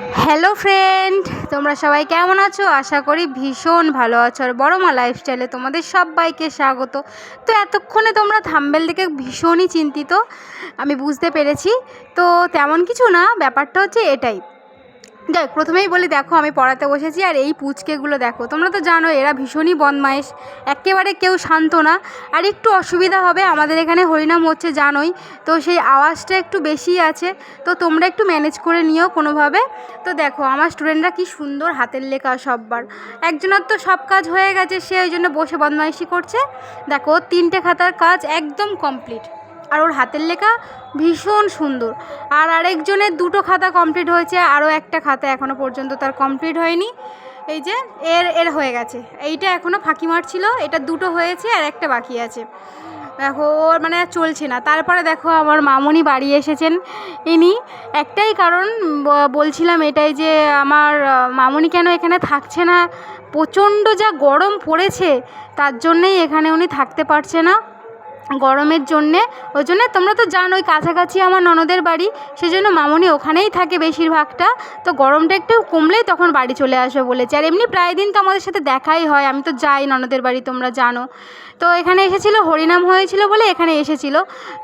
Hello friend তোমরা সবাই কেমন আছো? আশা করি ভীষণ ভালো আছো। আর বড় মা লাইফস্টাইলে তোমাদের সবাইকে স্বাগত। তো এতক্ষণে তোমরা থাম্বেল দেখে ভীষণই চিন্তিত, আমি বুঝতে পেরেছি। তো তেমন কিছু না, ব্যাপারটা হচ্ছে এটাই। দেখ, প্রথমেই বলি, দেখো, আমি পড়াতে বসেছি আর এই পুচকেগুলো দেখো। তোমরা তো জানো, এরা ভীষণই বদমাইশ একেবারে কেউ শান্ত না। আর একটু অসুবিধা হবে, আমাদের এখানে হরিনাম হচ্ছে, জানোই। তো সেই আওয়াজটা একটু বেশিই আছে। তো তোমরা একটু ম্যানেজ করে নিও কোনোভাবে। তো দেখো, আমার স্টুডেন্টরা কি সুন্দর হাতের লেখা সববার। একজনের তো সব কাজ হয়ে গেছে, সে ওই জন্য বসে বদমাইশি করছে। দেখো, তিনটে খাতার কাজ একদম কমপ্লিট আর ওর হাতের লেখা ভীষণ সুন্দর। আর আরেকজনের দুটো খাতা কমপ্লিট হয়েছে, আরও একটা খাতা এখনও পর্যন্ত তার কমপ্লিট হয়নি। এই যে, এর এর হয়ে গেছে। এইটা এখনও ফাঁকি মারছিল, এটা দুটো হয়েছে আর একটা বাকি আছে। দেখো, ওর মানে চলছে না। তারপরে দেখো, আমার মামনি বাড়ি এসেছেন ইনি। একটাই কারণ বলছিলাম এটাই যে, আমার মামনি কেন এখানে থাকছে না? প্রচণ্ড যা গরম পড়েছে, তার জন্যেই এখানে উনি থাকতে পারছে না। গরমের জন্যে, ওই জন্যে তোমরা তো জানোই কাছাকাছি আমার ননদের বাড়ি, সেজন্য মামনি ওখানেই থাকে বেশিরভাগটা। তো গরমটা একটু কমলেই তখন বাড়ি চলে আসবে বলেছে। আর এমনি প্রায় দিন তো আমাদের সাথে দেখাই হয়, আমি তো যাই ননদের বাড়ি, তোমরা জানো। তো এখানে এসেছিল, হরিনাম হয়েছিল বলে এখানে এসেছিল।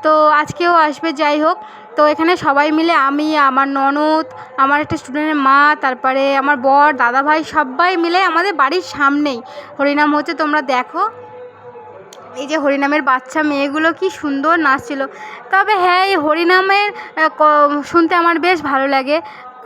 তো আজকেও আসবে, যাই হোক। তো এখানে সবাই মিলে আমি, আমার ননদ, আমার একটা স্টুডেন্টের মা, তারপরে আমার বর, দাদাভাই সবাই মিলে আমাদের বাড়ির সামনেই। হরিনাম হচ্ছে, তোমরা দেখো। এই যে হরিনামের বাচ্চা, মেয়েগুলো কি সুন্দর নাচছিল। তবে হ্যাঁ এই হরিনামের শুনতে আমার বেশ ভালো লাগে।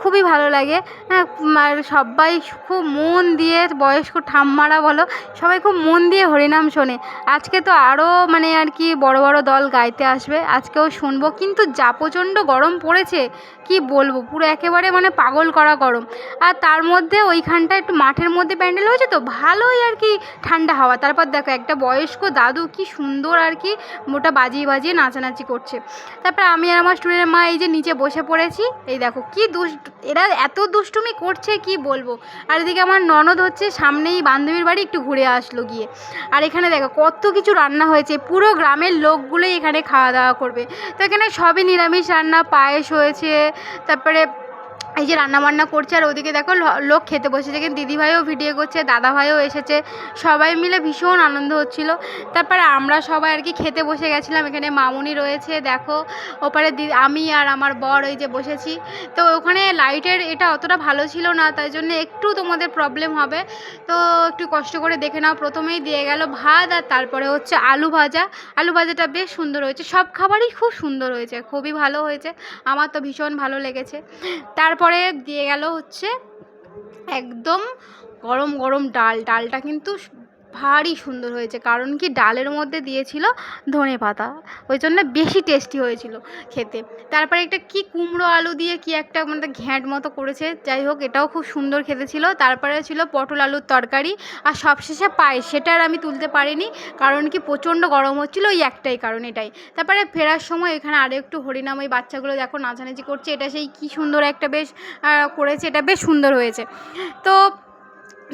খুবই ভালো লাগে। হ্যাঁ আর সবাই খুব মন দিয়ে বয়স্ক ঠাম্মারা বলো, সবাই খুব মন দিয়ে হরিনাম শোনে। আজকে তো আরও মানে আর কি বড় বড় দল গাইতে আসবে, আজকেও শুনব। কিন্তু যা প্রচণ্ড গরম পড়েছে, কি বলব? পুরো একেবারে মানে পাগল করা গরম। আর তার মধ্যে ওইখানটা একটু মাঠের মধ্যে প্যান্ডেল হয়েছে তো, ভালোই আর কি ঠান্ডা হাওয়া। তারপর দেখো, একটা বয়স্ক দাদু কি সুন্দর আর কি মোটা বাজিয়ে বাজিয়ে নাচানাচি করছে। তারপর আমি আর আমার স্টুডেন্টের মা এই যে নিচে বসে পড়েছি, এই দেখো, কি দুষ্ট এরা এত দুষ্টুমি করছে, কি বলব? আর এদিকে আমার ননদ হচ্ছে সামনেই বান্ধবীর বাড়ি একটু ঘুরে আসলো গিয়ে। আর এখানে দেখো, কত কিছু রান্না হয়েছে, পুরো গ্রামের লোকগুলোই এখানে খাওয়া দাওয়া করবে। তো এখানে সবই নিরামিষ রান্না, পায়েস হয়েছে, তারপরে এই যে রান্না বান্না করছে আর ওদিকে দেখো লোক খেতে বসেছে, কিন্তু দিদিভাইও ভিডিও করছে, দাদাভাইও এসেছে, সবাই মিলে ভীষণ আনন্দ হচ্ছিল। তারপরে আমরা সবাই আর কি খেতে বসে গেছিলাম, এখানে মামুনি রয়েছে, দেখো, ওপারে আমি আর আমার বর ওই যে বসেছি। তো ওখানে লাইটের এটা অতটা ভালো ছিল না, তাই জন্য একটু তোমাদের প্রবলেম হবে। তো একটু কষ্ট করে দেখে নাও, প্রথমেই দিয়ে গেল ভাত আর তারপরে হচ্ছে আলু ভাজা। আলু ভাজাটা বেশ সুন্দর হয়েছে, সব খাবারই খুব সুন্দর হয়েছে, খুবই ভালো হয়েছে, আমার তো ভীষণ ভালো লেগেছে। তারপরে দিয়ে গেল হচ্ছে একদম গরম গরম ডাল। ডালটা কিন্তু ভারী সুন্দর হয়েছে। কারণ কি ডালের মধ্যে দিয়েছিল ধনে পাতা। ওই জন্য বেশি টেস্টি হয়েছিল খেতে। তারপরে একটা কি কুমড়ো আলু দিয়ে কি একটা মানে ঘ্যাঁট মতো করেছে। যাই হোক, এটাও খুব সুন্দর খেতে ছিল। তারপরে ছিল পটল আলুর তরকারি আর সবশেষে পায়েস। সেটা আর আমি তুলতে পারিনি। কারণ কি প্রচণ্ড গরম হচ্ছিল ওই একটাই কারণ এটাই। তারপরে ফেরার সময় এখানে আরও একটু হরিনাম ওই বাচ্চাগুলো দেখো নাচানাচি করছে। এটা সেই কি সুন্দর একটা বেশ করেছে। এটা বেশ সুন্দর হয়েছে। তো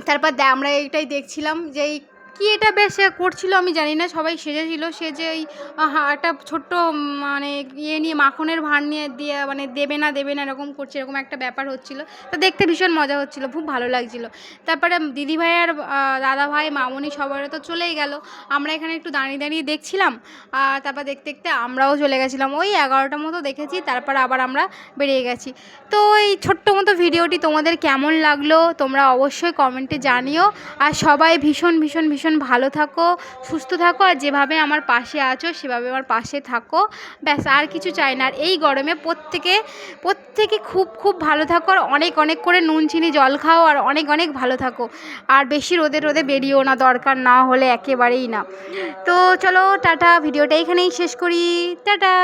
তারপর আমরা এইটাই দেখছিলাম যে এই কি এটা বেশ করছিল আমি জানি না, সবাই সেজেছিল সেজে ওই একটা ছোট্ট মানে ইয়ে নিয়ে মাখনের ভাঁড় নিয়ে দিয়ে মানে দেবে না দেবে না, এরকম করছে, এরকম একটা ব্যাপার হচ্ছিল। তো দেখতে ভীষণ মজা হচ্ছিল, খুব ভালো লাগছিল। তারপরে দিদিভাই আর দাদা ভাই, মামনি সবার তো চলেই গেল। আমরা এখানে একটু দাঁড়িয়ে দাঁড়িয়ে দেখছিলাম আর তারপর দেখতে দেখতে আমরাও চলে গেছিলাম। ওই এগারোটার মতো দেখেছি, তারপর আবার আমরা বেরিয়ে গেছি। তো এই ছোট্ট মতো ভিডিওটি তোমাদের কেমন লাগল, তোমরা অবশ্যই কমেন্টে জানিও। আর সবাই ভীষণ ভীষণ ভীষণ ভীষণ ভালো থাকো, সুস্থ থাকো আর যেভাবে আমার পাশে আছো, সেভাবে আমার পাশে থাকো। ব্যাস, আর কিছু চাই না। আর এই গরমে প্রত্যেকে প্রত্যেকে খুব খুব ভালো থাকো আর অনেক অনেক করে নুন, চিনি, জল খাও আর অনেক অনেক ভালো থাকো। আর বেশি রোদে রোদে বেরিয়েও না, দরকার না হলে একেবারেই না। তো চলো, টাটা, ভিডিওটা এখানেই শেষ করি। টাটা!